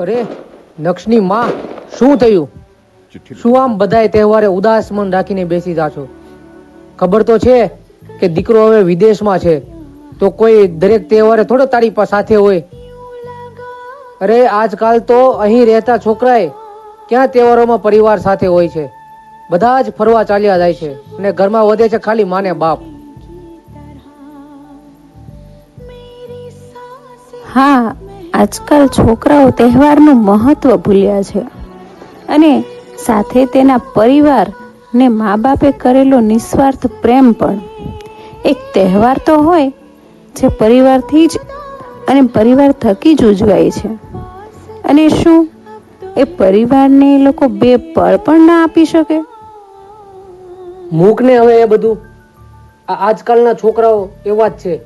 અરે નક્ષની માં શું થયું? શું આમ બધાય તહેવારે ઉદાસ મન રાખીને બેસી જા છો? ખબર તો છે કે દીકરો હવે વિદેશમાં છે. તો કોઈ દરેક તહેવારે થોડો તારી પાસે સાથે હોય. અરે આજકાલ તો અહીં રહેતા છોકરાએ ક્યાં તહેવારોમાં પરિવાર સાથે હોય છે? બધા જ ફરવા ચાલ્યા જાય છે અને ઘરમાં વધે છે ખાલી માને બાપ. હા આજકાલ છોકરાઓ તહેવારનું મહત્વ ભૂલ્યા છે. અને સાથે તેના પરિવાર ને મા બાપે કરેલો નિસ્વાર્થ પ્રેમ પણ. એક તહેવાર તો હોય, જે પરિવારથી જ અને પરિવાર થકી જ ઉજવાય છે. અને શું? એ પરિવારને એ લોકો બે પળ પણ ના આપી શકે? મૂકને હવે એ બધું. આજકાલના છોકરાઓ એવા જ છે.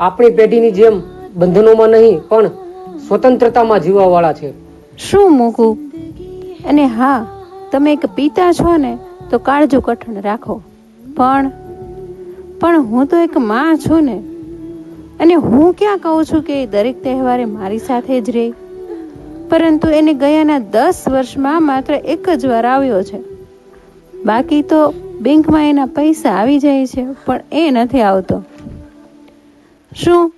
આપણી પેઢીની જેમ બંધનોમાં નહીં, પણ સ્વતંત્રતામાં જીવવાવાળા છે. શું મૂકું? અને હા, તમે એક પિતા છો ને, તો કાળજું કઠણ રાખો. પણ પણ હું તો એક માં છું ને. અને હું ક્યાં કહું છું કે દરેક તહેવારે મારી સાથે જ રહે પરંતુ એને ગયાના દસ વર્ષમાં માત્ર એક જ વાર આવ્યો છે. બાકી તો બેંકમાં એના પૈસા આવી જાય છે, પણ એ નથી આવતો. શું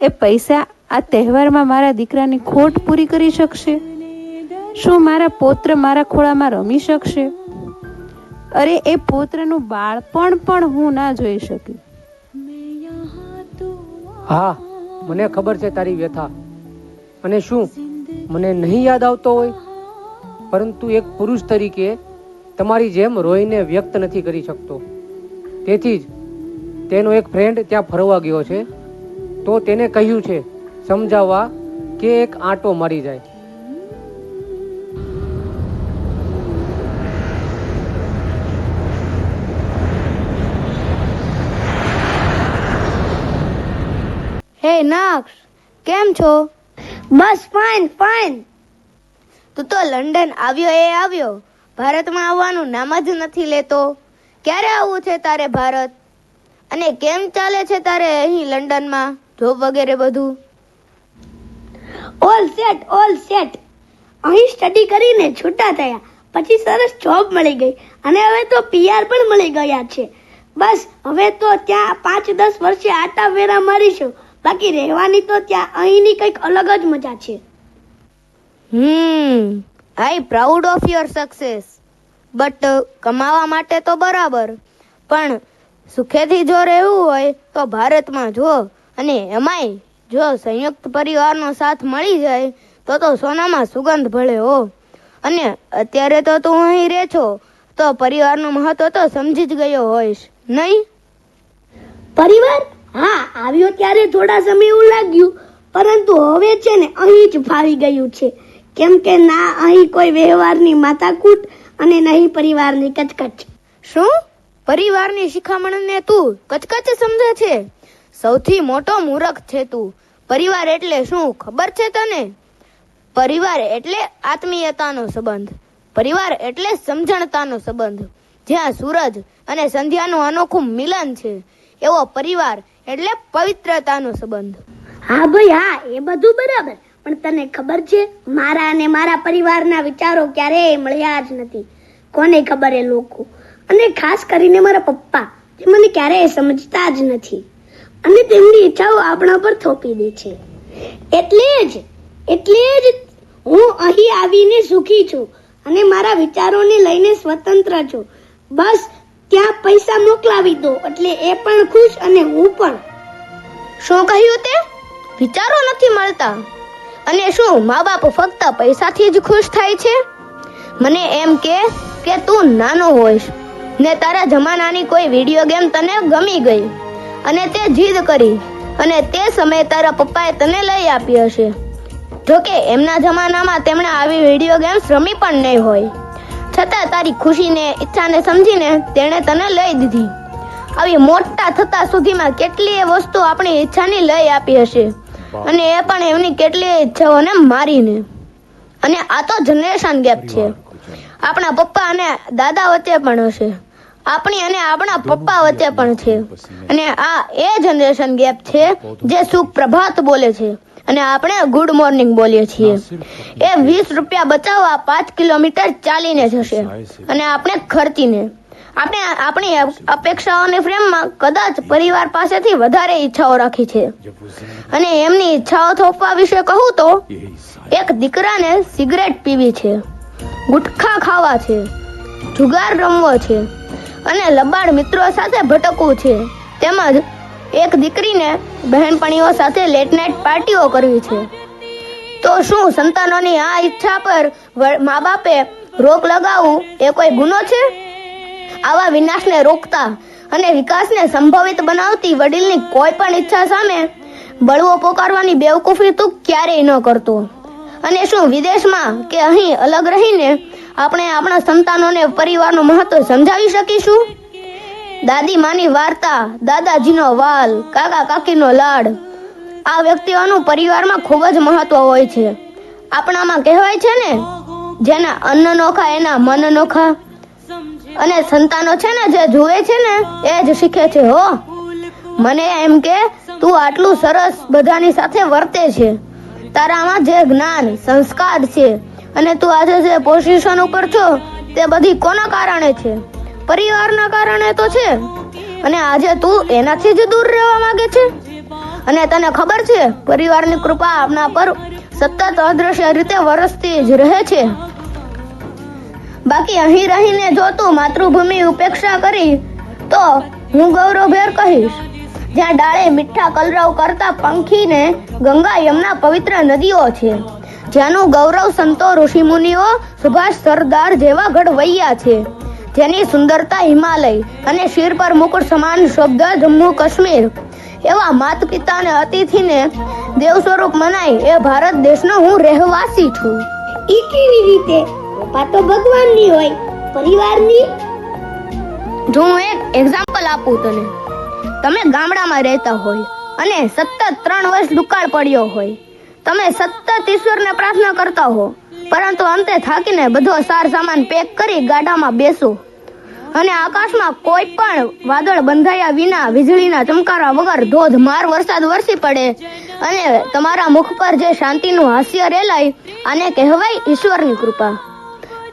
એ પૈસા આ તહેવારમાં મારા દીકરાની ખોટ પૂરી કરી શકશે? શું મારા પૌત્ર મારા ખોળામાં રમી શકશે? અરે, એ પૌત્રનું બાળપણ પણ હું ના જોઈ શકી. હા, મને ખબર છે તારી વ્યથા. અને શું, મને નહીં યાદ આવતો હોય? પરંતુ એક પુરુષ તરીકે તમારી જેમ રોઈને વ્યક્ત નથી કરી શકતો. તેથી જ તેનો એક ફ્રેન્ડ ત્યાં ફરવા ગયો છે. તો તેને કહ્યું છે સમજાવવા કે એક આંટો મળી જાય. હે નાક્ષ કેમ છો? બસ ફાઇન ફાઇન. તું તો લંડન આવ્યો એ આવ્યો. ભારતમાં આવવાનું નામ જ નથી લેતો. ક્યારે આવવું છે તારે ભારત? અને કેમ ચાલે છે તારે અહીં લંડનમાં? જોબ વગેરે બધું. ઓલ સેટ ઓલ સેટ અહીં સ્ટડી કરીને છૂટા થયા. પછી સરસ જોબ મળી ગઈ. અને હવે તો પીઆર પણ મળી ગયા છે. બસ, હવે તો ત્યાં પાંચ, દસ વર્ષે આટા વેરા મારીશું. બાકી રહેવાની તો ત્યાં અહીંની કંઈક અલગ જ મજા છે. હમ, I proud of your success but કમાવા માટે તો બરાબર. પણ, સુખેથી જો રહેવું હોય તો ભારતમાં જો. અને એમાંય જો સંયુક્ત પરિવારનો સાથ મળી જાય તો તો સોનામાં સુગંધ ભળે હો. અને અત્યારે તો તું અહીં રહે છો તો પરિવારનું મહત્વ તો સમજી જ ગયો હોઈશ નહીં? પરિવાર? હા આવ્યો ત્યારે થોડા સમય એવું લાગ્યું પરંતુ હવે છે ને અહીં જ ફાવી ગયું છે. કેમ કે ના અહીં કોઈ વ્યવહારની માતાકૂટ અને નહીં પરિવારની કચકચ. શું? પરિવારની શિખામણને તું કચકચ સમજે છે? સૌથી મોટો મૂરખ છે તું. પરિવાર એટલે શું? ખબર છે તને? પરિવાર એટલે આત્મીયતાનો સંબંધ. પરિવાર એટલે સમજણતાનો સંબંધ. જ્યાં સૂરજ અને સંધ્યાનું અનોખું મિલન છે. એવો પરિવાર એટલે પવિત્રતાનો સંબંધ. હા ભાઈ, હા, એ બધું બરાબર. પણ તને ખબર છે, મારા અને મારા પરિવારના વિચારો ક્યારેય મળ્યા જ નથી. કોને ખબર એ લોકો? અને ખાસ કરીને મારા પપ્પા, જે મને ક્યારેય સમજતા જ નથી. અને તેમની ઈચ્છાઓ આપણા પર થોપી દે છે. એટલે જ એટલે જ હું અહીં આવીને સુખી છું અને મારા વિચારોને લઈને સ્વતંત્ર છું. બસ, ત્યાં પૈસા મોકલાવી દો, એટલે એ પણ ખુશ અને હું પણ. શું કહ્યું તે? વિચારો નથી મળતા. અને શું મા બાપ ફક્ત પૈસાથી જ ખુશ થાય છે? મને એમ કે કે તું નાનો હોઈશ ને તારા જમાનાની કોઈ વીડિયો ગેમ તને ગમી ગઈ. અને તે જીદ કરી અને તે સમયે તારા પપ્પાએ તને લઈ આપી હશે. જોકે એમના જમાનામાં તેમણે આવી વીડિયો ગેમ્સ રમી પણ નહીં હોય. છતાં તારી ખુશીને ઈચ્છાને સમજીને તેણે તને લઈ દીધી. આવી મોટા થતા સુધીમાં કેટલીય વસ્તુ આપણી ઈચ્છાની લઈ આપી હશે અને એ પણ એમની કેટલીય ઈચ્છાઓને મારીને. અને આ તો જનરેશન ગેપ છે. આપણા પપ્પા અને દાદા વચ્ચે પણ હશે. આપણી અને આપણા પપ્પા વચ્ચે પણ છે. અને આ એ જનરેશન ગેપ છે જે સુપ્રભાત બોલે છે. અને આપણે ગુડ મોર્નિંગ બોલીએ છીએ. એ વીસ રૂપિયા બચાવવા પાંચ કિલોમીટર ચાલીને જશે. અને આપણે ખર્ચીને. આપણે આપણી અપેક્ષાઓની ફ્રેમમાં કદાચ પરિવાર પાસેથી વધારે ઈચ્છાઓ રાખી છે. અને એમની ઈચ્છાઓ થોપવા વિશે કહું તો એક દીકરાને સિગરેટ પીવી છે. ગુટખા ખાવા છે. જુગાર રમવો છે. અને લબાડ મિત્રો સાથે ભટકવું છે. તેમજ એક દીકરીને બહેનપણીઓ સાથે લેટ નાઇટ પાર્ટીઓ કરવી છે. તો શું સંતાનોની આ ઈચ્છા પર મા બાપે રોક લગાવવું એ કોઈ ગુનો છે? આવા વિનાશને રોકતા અને વિકાસને સંભવિત બનાવતી વડીલની કોઈ પણ ઈચ્છા સામે બળવો પોકારવાની બેવકૂફી તું ક્યારેય ન કરતો. અને શું વિદેશમાં કે અહીં અલગ રહીને આપણે આપણા સંતાનોને પરિવારનું મહત્વ સમજાવી શકીશું? દાદી માની વાર્તા, દાદાજીનો વાલ, કાકા કાકીનો લાડ, આ વ્યક્તિઓનું પરિવારમાં ખૂબ જ મહત્વ હોય છે. આપણામાં કહેવાય છે ને, જેના અન્ન નોખા, એના મન નોખા. અને સંતાનો છે ને, જે જુએ છે ને, એ જ શીખે છે, હો. મને એમ કે, તું આટલું સરસ બધાની સાથે વર્તે છે. તારામાં જે જ્ઞાન, સંસ્કાર છે અને તું આજે જે પોઝિશન ઉપર છો, તે બધી કોના કારણે છે? પરિવારના કારણે તો છે, અને આજે તું એનાથી જ દૂર રહેવા માંગે છે? અને તને ખબર છે, પરિવારની કૃપા આપના પર સતત અદ્રશ્ય રીતે વરસતી જ રહે છે? બાકી અહીં રહીને જો તું માતૃભૂમિ ઉપેક્ષા કરી, તો હું ગૌરવભેર કહીશ, જ્યાં ડાળે મીઠા કલરવ કરતા પંખીને ગંગા યમના પવિત્ર નદીઓ છે. જેનું ગૌરવ સંતો ઋષિમુનિઓ સુભાષ સરદાર જેવા ઘડવૈયા છે. જેની સુંદરતા હિમાલય અને શિર પર મુકુટ સમાન શબ્દ જમ્મુ કાશ્મીર. એવા માત પિતા અને અતિથિને દેવ સ્વરૂપ મનાય એ ભારત દેશનો હું રહેવાસી છું. ઈ કેવી રીતે? તો ભગવાનની હોય પરિવારની. જો હું એક એક્ઝામ્પલ આપું તને. તમે ગામડામાં રહેતા હોય અને સતત ત્રણ વર્ષ દુકાળ પડ્યો હોય. તમે સતત ઈશ્વરને કરતા હો. પરંતુ અંતે થાકીને બધો સાર સામાન પેક કરી ગાડામાં બેસો. અને આકાશમાં કોઈ પણ વાદળ બંધાયા વિના વીજળીના ચમકારા વગર ધોધમાર વરસાદ વરસી પડે. અને તમારા મુખ પર જે શાંતિનું હાસ્ય રેલાય, આને કહેવાય ઈશ્વરની કૃપા.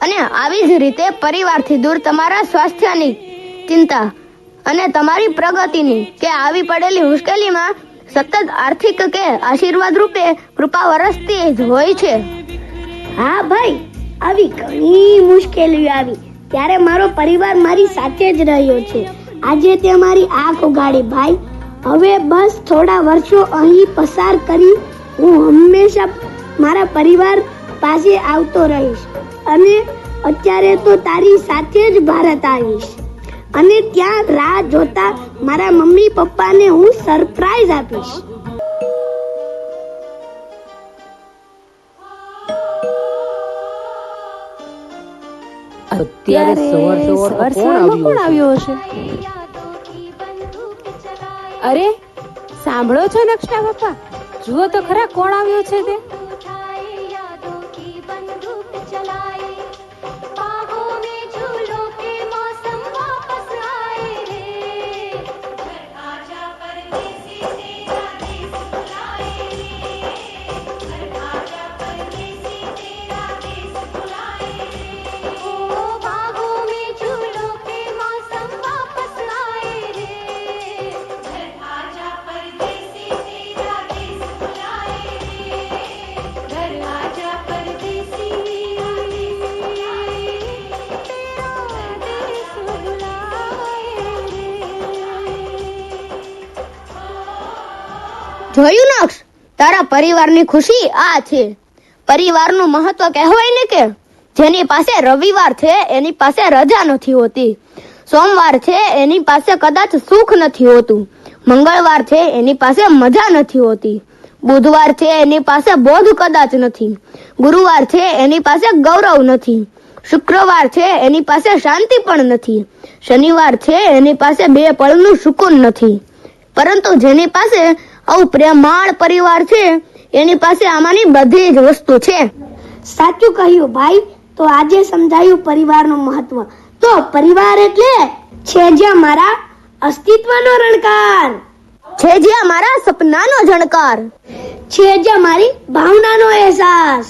અને આવી જ રીતે પરિવારથી દૂર તમારા સ્વાસ્થ્યની ચિંતા અને તમારી પ્રગતિની કે આવી પડેલી મુશ્કેલીમાં સતત આર્થિક કે આશીર્વાદ રૂપે કૃપા વરસતી જ હોય છે. હા ભાઈ, આવી ઘણી મુશ્કેલીઓ આવી. ત્યારે મારો પરિવાર મારી સાથે જ રહ્યો છે. આજે તે મારી આંખ ઉગાડી. ભાઈ, હવે બસ થોડા વર્ષો અહીં પસાર કરી હું હંમેશા મારા પરિવાર પાસે આવતો રહીશ. અને અત્યારે તો તારી સાથે જ ભારત આવીશ. અને ત્યાં રાહ જોતા મારા મમ્મી પપ્પાને હું સરપ્રાઈઝ આપીશ. અત્યારે સવાર સવારમાં કોણ આવ્યું આવ્યો હશે? અરે સાંભળો છો નક્ષા બાપા? જુઓ તો ખરા કોણ આવ્યો છે તે? જોયું નક્ષ તારા પરિવારની ખુશી આ છે. પરિવારનું મહત્વ કહેવાય ને કે જેની પાસે રવિવાર છે, એની પાસે રજા નથી હોતી. સોમવાર છે, એની પાસે કદાચ સુખ નથી હોતું. મંગળવાર છે, એની પાસે મજા નથી હોતી. બુધવાર છે, એની પાસે બોધ કદાચ નથી. ગુરુવાર છે, એની પાસે ગૌરવ નથી. શુક્રવાર છે, એની પાસે શાંતિ પણ નથી. શનિવાર છે, એની પાસે બે પળનું સુકૂન નથી. પરંતુ જેની પાસે આવું પ્રેમાળ પરિવાર છે એની પાસે આમાંની બધી જ વસ્તુ છે. સાચું કહ્યું ભાઈ તો આજે સમજાયું પરિવારનું મહત્વ. તો પરિવાર એટલે છે જ્યાં મારા અસ્તિત્વનો રણકાર. છે જ્યાં મારા સપનાનો જણકાર. છે જ્યાં મારી ભાવનાનો અહેસાસ.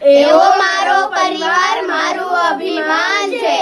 એવો મારો પરિવાર મારું અભિમાન છે.